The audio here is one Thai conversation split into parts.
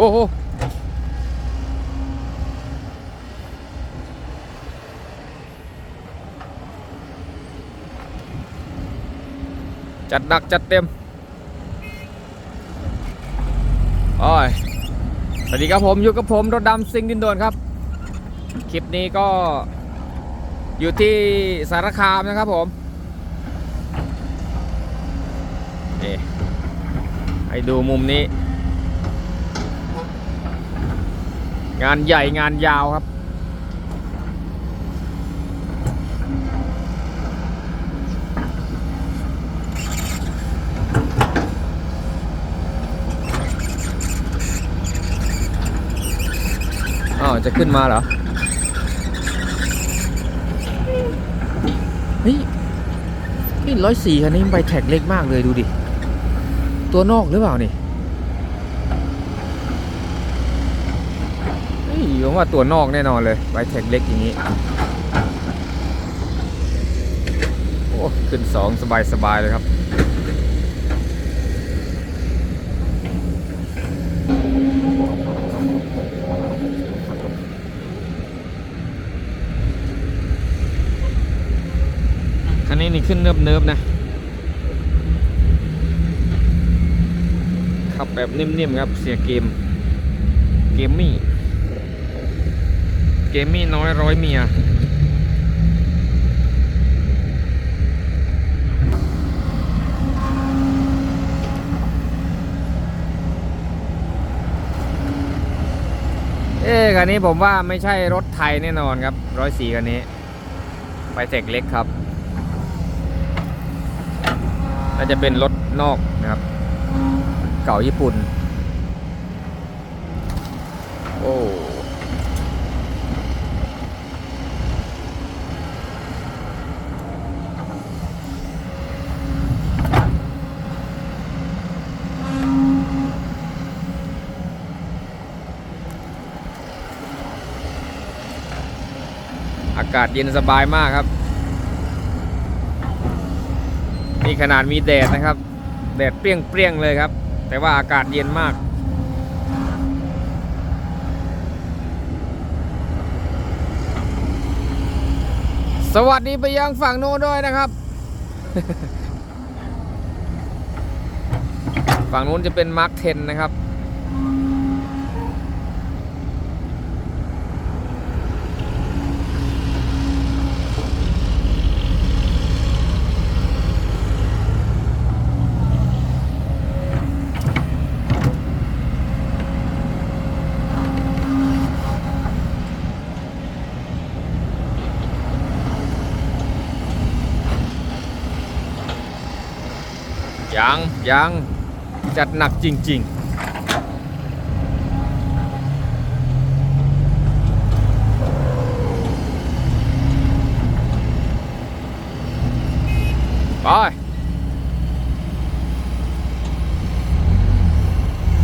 โอ้โหจัดหนักจัดเต็มโอ้ยสวัสดีครับผมอยู่กับผมรถดำซิงดินโดนครับ คลิปนี้ก็อยู่ที่สารคามนะครับผมนี่ให้ดูมุมนี้ งานใหญ่งานยาวครับ อ้าว จะขึ้นมาเหรอ เฮ้ยนี่ร้อยสี่คันนี้ใบแท็กเล็กมากเลยดูดิ ตัวนอกหรือเปล่านี่ เฮ้ยผมว่าตัวนอกแน่นอนเลยใบแท็กเล็กอย่างนี้ โอ้ขึ้นสองสบายสบายเลยครับคันนี้นี่ขึ้นเนิบเนิบๆนะ ขับแบบนิ่มๆครับเสียเกม เกมมี่ เกมมี่น้อยร้อยเมีย เอ๊ะคันนี้ผมว่าไม่ใช่รถไทยแน่นอนครับร้อยสี่คันนี้ ไปเทคเล็กครับน่าจะเป็นรถนอกนะครับ เก่าญี่ปุ่น โอ้ากาศเย็นสบายมากครับ นี่ขนาดมีแดดนะครับ แดดเปรี้ยงๆเลยครับ แต่ว่าอากาศเย็นมากสวัสดีไปยังฝั่งโน้นด้วยนะครับ ฝั่งนู้นจะเป็นมาร์คเทนนะครับ ยังจัดหนักจริง ๆไป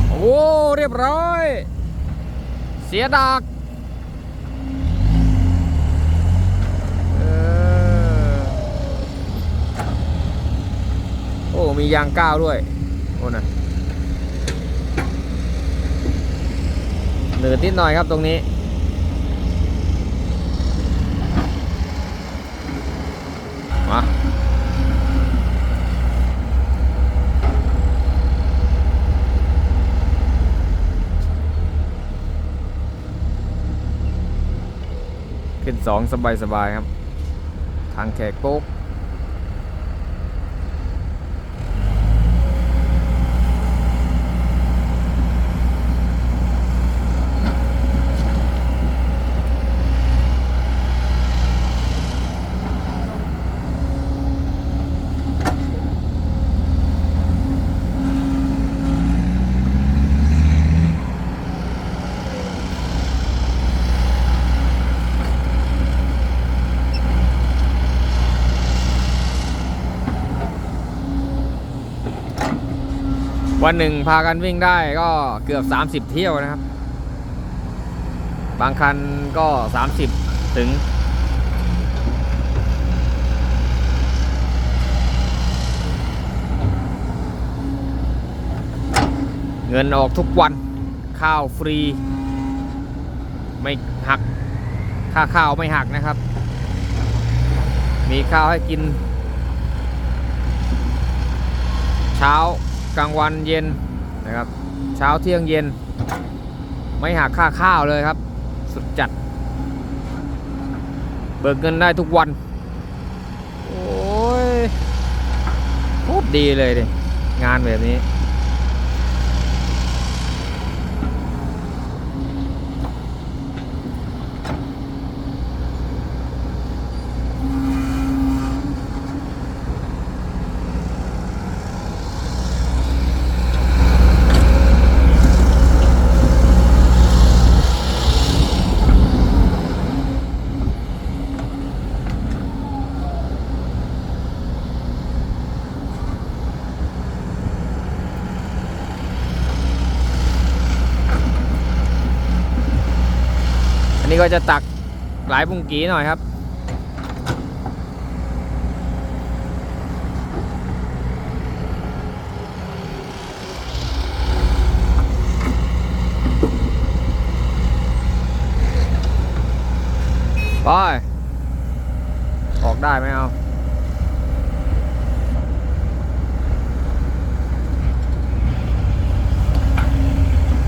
โอ้ เรียบร้อย เสียดากเออ โอ้มียางก้าวด้วย โอ้นะเหนือนิดหน่อยครับตรงนี้ มาขึ้นสองสบาย ๆ ครับ ทางแขกโป๊ก วันหนึ่งพากันวิ่งได้ก็เกือบ 30 เที่ยวนะครับ บางคันก็ 30 ถึง เงินออกทุกวันข้าวฟรี ไม่หัก ค่าข้าวไม่หักนะครับ มีข้าวให้กิน เช้า กลางวันเย็นนะครับเช้าเที่ยงเย็น ไม่หักค่าข้าวเลยครับ สุดจัด เบิกเงินได้ทุกวัน โอ้ยโคตรดีเลยดิงานแบบนี้ ก็จะตักหลายบุงกีหน่อยครับ ไป ออกได้ไหมเอา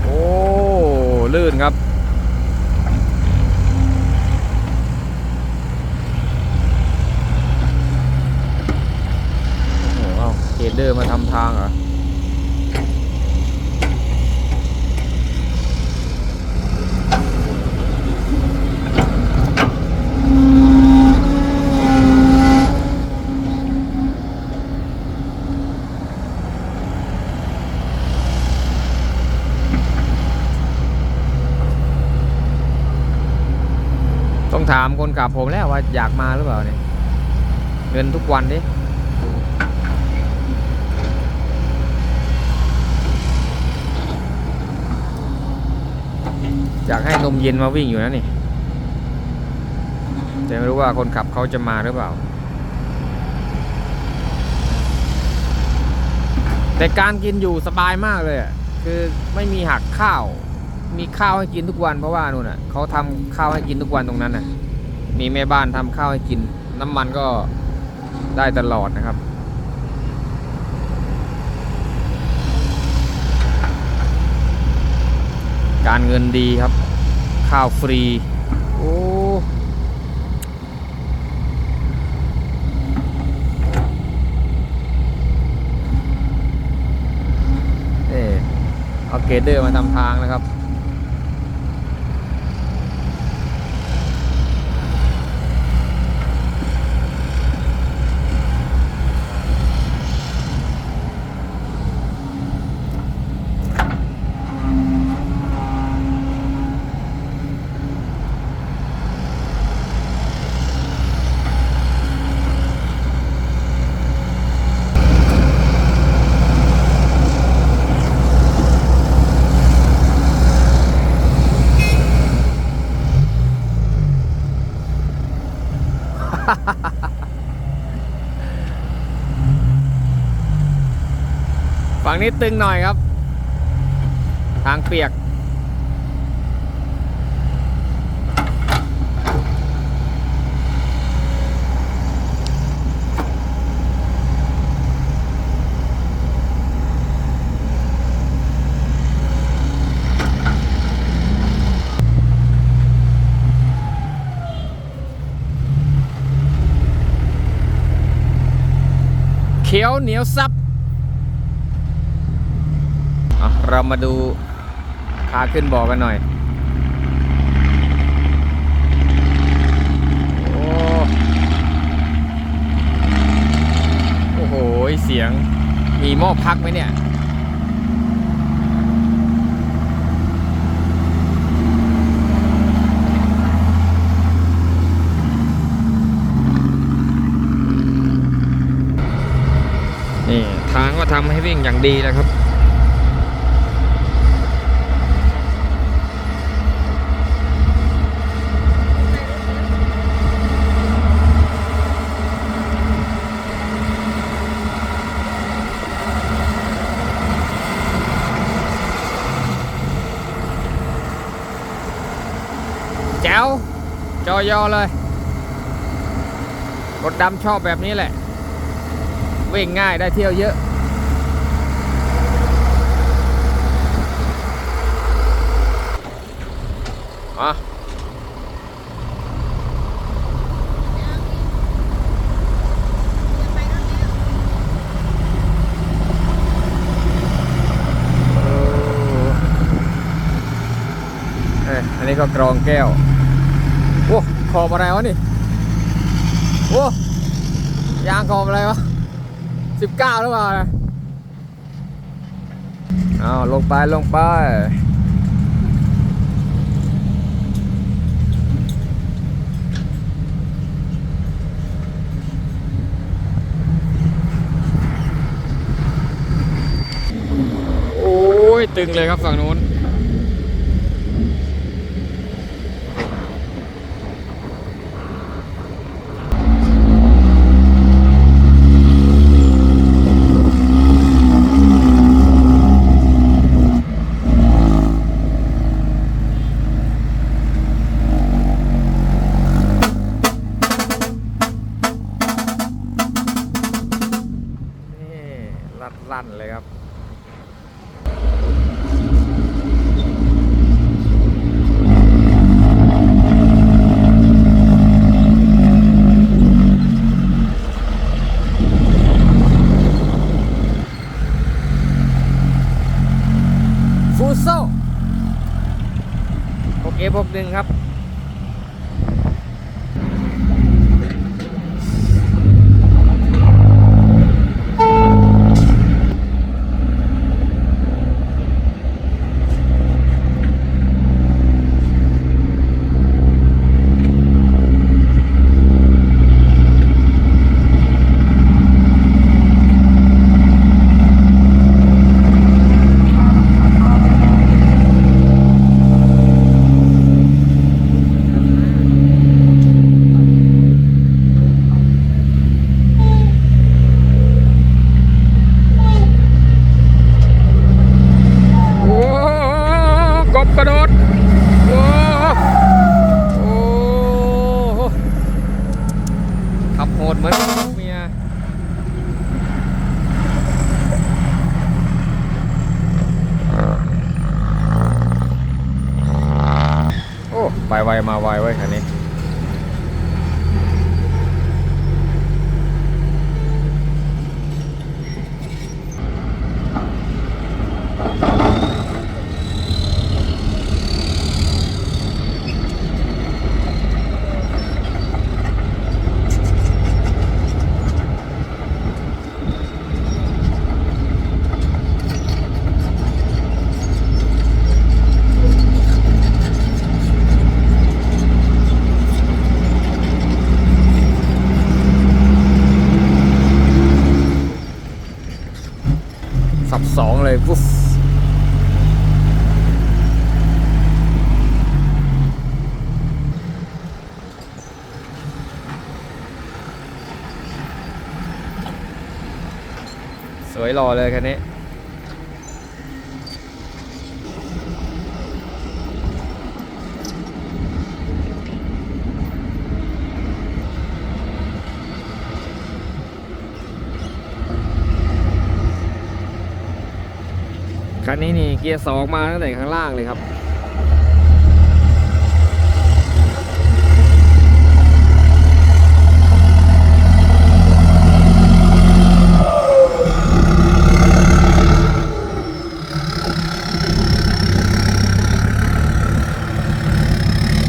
โอ้ลื่นครับ โอ้โห เดเดอร์มาทำทางเหรอต้องถามคนขับผมแล้วว่าอยากมาหรือเปล่าเนี่ยเงินทุกวันดิ อยากให้นมเย็นมาวิ่งอยู่นะนี่แต่ไม่รู้ว่าคนขับเขาจะมาหรือเปล่า แต่การกินอยู่สบายมากเลยคือไม่มีหักข้าว มีข้าวให้กินทุกวันเพราะว่านู่นน่ะเขาทำข้าวให้กินทุกวันตรงนั้นน่ะ มีแม่บ้านทำข้าวให้กิน น้ำมันก็ได้ตลอดนะครับการเงินดีครับ ข้าวฟรี โอ้เอเอาเกเดอร์มาทำทางนะครับ ฝั่งนี้ตึงหน่อยครับ ทางเปียก เขียวเหนียวซับ อะ เรามาดูขาขึ้นบ่อกันหน่อย โอ้โอ้โห เสียง มีหม้อพักไหมเนี่ยนี่ทางก็ทำให้วิ่งอย่างดีแล้วครับ โจ อยอเลยรถดำชอบแบบนี้แหละ วิ่งง่ายได้เที่ยวเยอะอะเอ้ยอันนี้ก็กรองแก้ว ขอบอะไรวะนี่ โอ้ยางขอบอะไรวะสิบเก้าหรือเปล่าเอาลงไปลงไปโอ้ยตึงเลยครับฝั่งนู้น ลั่นเลยครับฟูโซโอเคพวกหนึ่งครับ บสอเลยปุ๊บสวยหล่อเลยคัันนี้นี่เกียร์สองมาตั้งแต่ข้างล่างเลยครับ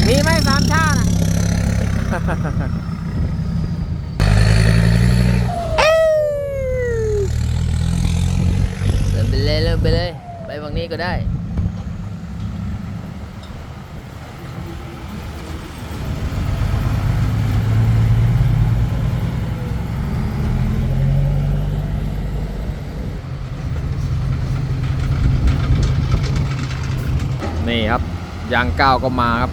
มีไหมสามชาติอะ เริ่มไปเลยเริ่มไปเลย ไปฝั่งนี้ก็ได้ นี่ครับ ยางก้าวก็มาครับ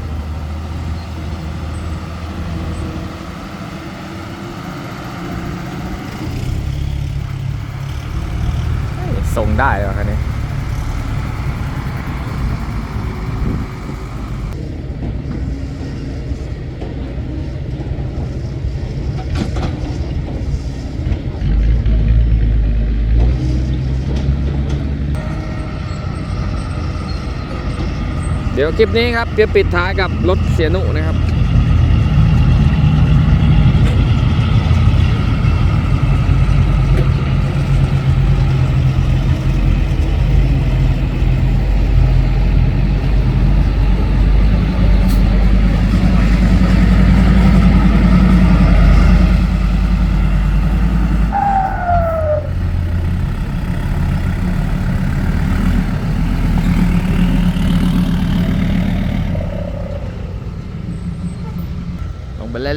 ส่งได้เหรอคันนี้ เดี๋ยวคลิปนี้ครับจะปิดท้ายกับรถเสียหนุนะครับ เลย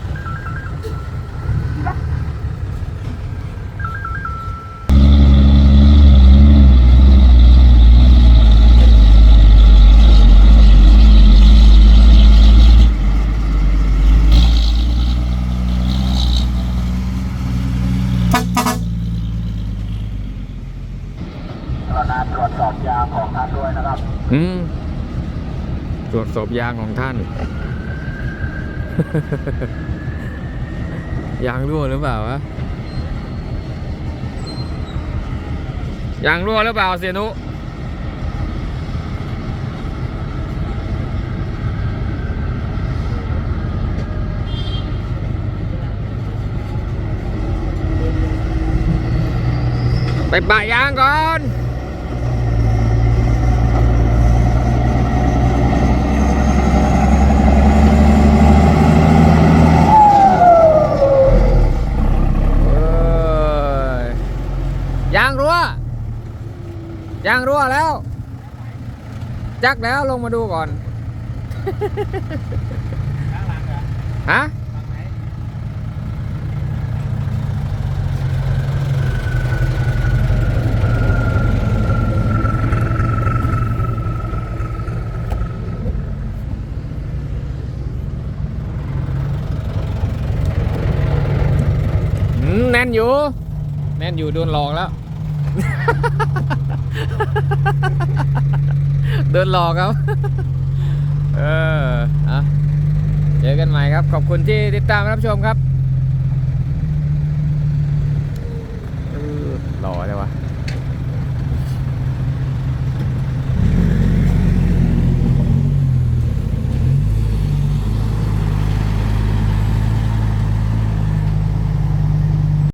รณาตรวจสอบยางของท่านด้วยนะครับ อืม ตรวจสอบยางของท่าน ยางรั่วหรือเปล่าวะ ยางรั่วหรือเปล่าเสียนุไปปะยางก่อน จักแล้วลงมาดูก่อน ฮะอืมแน่นอยู่ แน่นอยู่โดนหลอกแล้ว โดนหลอกครับ เอออะเจอกันใหม่ครับ ขอบคุณที่ติดตามรับชมครับเออหล่อเลยวะ